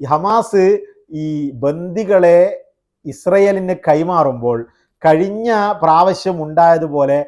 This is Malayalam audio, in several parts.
ഈ ഹമാസ് ഈ ബന്ദികളെ ഇസ്രയേലിന് കൈമാറുമ്പോൾ കഴിഞ്ഞ പ്രാവശ്യം ഉണ്ടായതുപോലെ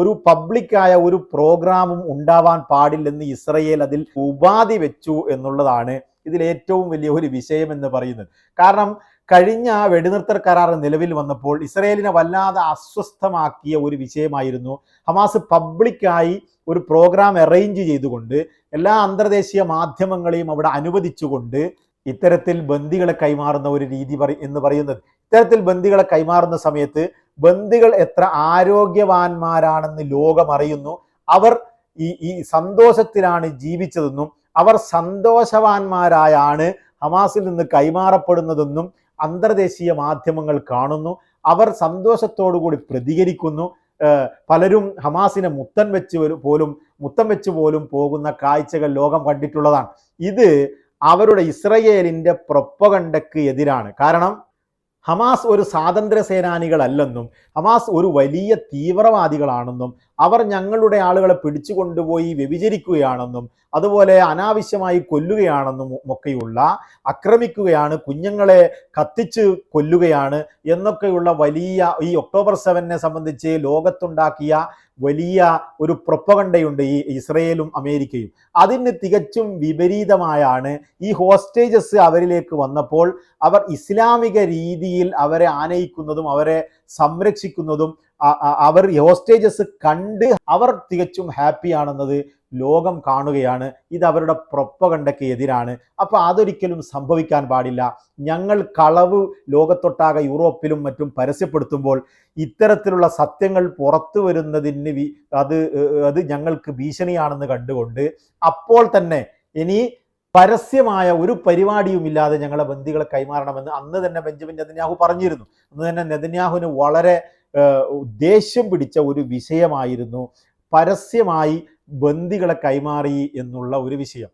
ഒരു പബ്ലിക്കായ ഒരു പ്രോഗ്രാമും ഉണ്ടാവാൻ പാടില്ലെന്ന് ഇസ്രയേൽ അതിൽ ഉപാധി വെച്ചു എന്നുള്ളതാണ് ഇതിൽ ഏറ്റവും വലിയ ഒരു വിഷയം എന്ന് പറയുന്നത്. കാരണം കഴിഞ്ഞ വെടിനിർത്തൽ കരാർ നിലവിൽ വന്നപ്പോൾ ഇസ്രയേലിനെ വല്ലാതെ അസ്വസ്ഥമാക്കിയ ഒരു വിഷയമായിരുന്നു. ഹമാസ് പബ്ലിക്കായി ഒരു പ്രോഗ്രാം അറേഞ്ച് ചെയ്തുകൊണ്ട് എല്ലാ അന്തർദേശീയ മാധ്യമങ്ങളെയും അവിടെ അനുവദിച്ചുകൊണ്ട് ഇത്തരത്തിൽ ബന്ദികളെ കൈമാറുന്ന ഒരു രീതി എന്ന് പറയുന്നത്. ഇത്തരത്തിൽ ബന്ദികളെ കൈമാറുന്ന സമയത്ത് ബന്ദികൾ എത്ര ആരോഗ്യവാന്മാരാണെന്ന് ലോകം അറിയുന്നു. അവർ ഈ ഈ സന്തോഷത്തിലാണ് ജീവിച്ചതെന്നും അവർ സന്തോഷവാന്മാരായാണ് ഹമാസിൽ നിന്ന് കൈമാറപ്പെടുന്നതെന്നും അന്തർദേശീയ മാധ്യമങ്ങൾ കാണുന്നു. അവർ സന്തോഷത്തോടുകൂടി പ്രതികരിക്കുന്നു. പലരും ഹമാസിനെ മുത്തൻ വെച്ച് പോലും മുത്തം വെച്ച് പോലും പോകുന്ന കാഴ്ചകൾ ലോകം കണ്ടിട്ടുള്ളതാണ്. ഇത് അവരുടെ ഇസ്രയേലിന്റെ പ്രൊപ്പകണ്ടയ്ക്ക് എതിരാണ്. കാരണം ഹമാസ് ഒരു സ്വാതന്ത്ര്യ സേനാനികളല്ലെന്നും ഹമാസ് ഒരു വലിയ തീവ്രവാദികളാണെന്നും അവർ ഞങ്ങളുടെ ആളുകളെ പിടിച്ചു കൊണ്ടുപോയി വ്യഭിചരിക്കുകയാണെന്നും അതുപോലെ അനാവശ്യമായി കൊല്ലുകയാണെന്നും ഒക്കെയുള്ള ആക്രമിക്കുകയാണ് കുഞ്ഞുങ്ങളെ കത്തിച്ച് കൊല്ലുകയാണ് എന്നൊക്കെയുള്ള വലിയ ഈ ഒക്ടോബർ സെവനെ സംബന്ധിച്ച് ലോകത്തുണ്ടാക്കിയ വലിയ ഒരു പ്രൊപ്പകണ്ടയുണ്ട് ഈ ഇസ്രയേലും അമേരിക്കയും. അതിന് തികച്ചും വിപരീതമായാണ് ഈ ഹോസ്റ്റേജസ് അവരിലേക്ക് വന്നപ്പോൾ അവർ ഇസ്ലാമിക രീതിയിൽ അവരെ ആനയിക്കുന്നതും അവരെ സംരക്ഷിക്കുന്നതും അവർ ഹോസ്റ്റേജസ് കണ്ട് അവർ തികച്ചും ഹാപ്പിയാണെന്നത് ലോകം കാണുകയാണ്. ഇത് അവരുടെ പ്രൊപ്പകണ്ടയ്ക്ക് എതിരാണ്. അപ്പൊ അതൊരിക്കലും സംഭവിക്കാൻ പാടില്ല. ഞങ്ങൾ കളവ് ലോകത്തൊട്ടാകെ യൂറോപ്പിലും മറ്റും പരസ്യപ്പെടുത്തുമ്പോൾ ഇത്തരത്തിലുള്ള സത്യങ്ങൾ പുറത്തു വരുന്നതിന് അത് അത് ഞങ്ങൾക്ക് ഭീഷണിയാണെന്ന് കണ്ടുകൊണ്ട് അപ്പോൾ തന്നെ ഇനി പരസ്യമായ ഒരു പരിപാടിയുമില്ലാതെ ഞങ്ങളെ ബന്ദികളെ കൈമാറണമെന്ന് അന്ന് തന്നെ ബെഞ്ചമിൻ നെതന്യാഹു പറഞ്ഞിരുന്നു. അന്ന് തന്നെ നെതന്യാഹുവിന് വളരെ ദേഷ്യം പിടിച്ച ഒരു വിഷയമായിരുന്നു പരസ്യമായി ബന്ദികളെ കൈമാറി എന്നുള്ള ഒരു വിഷയം.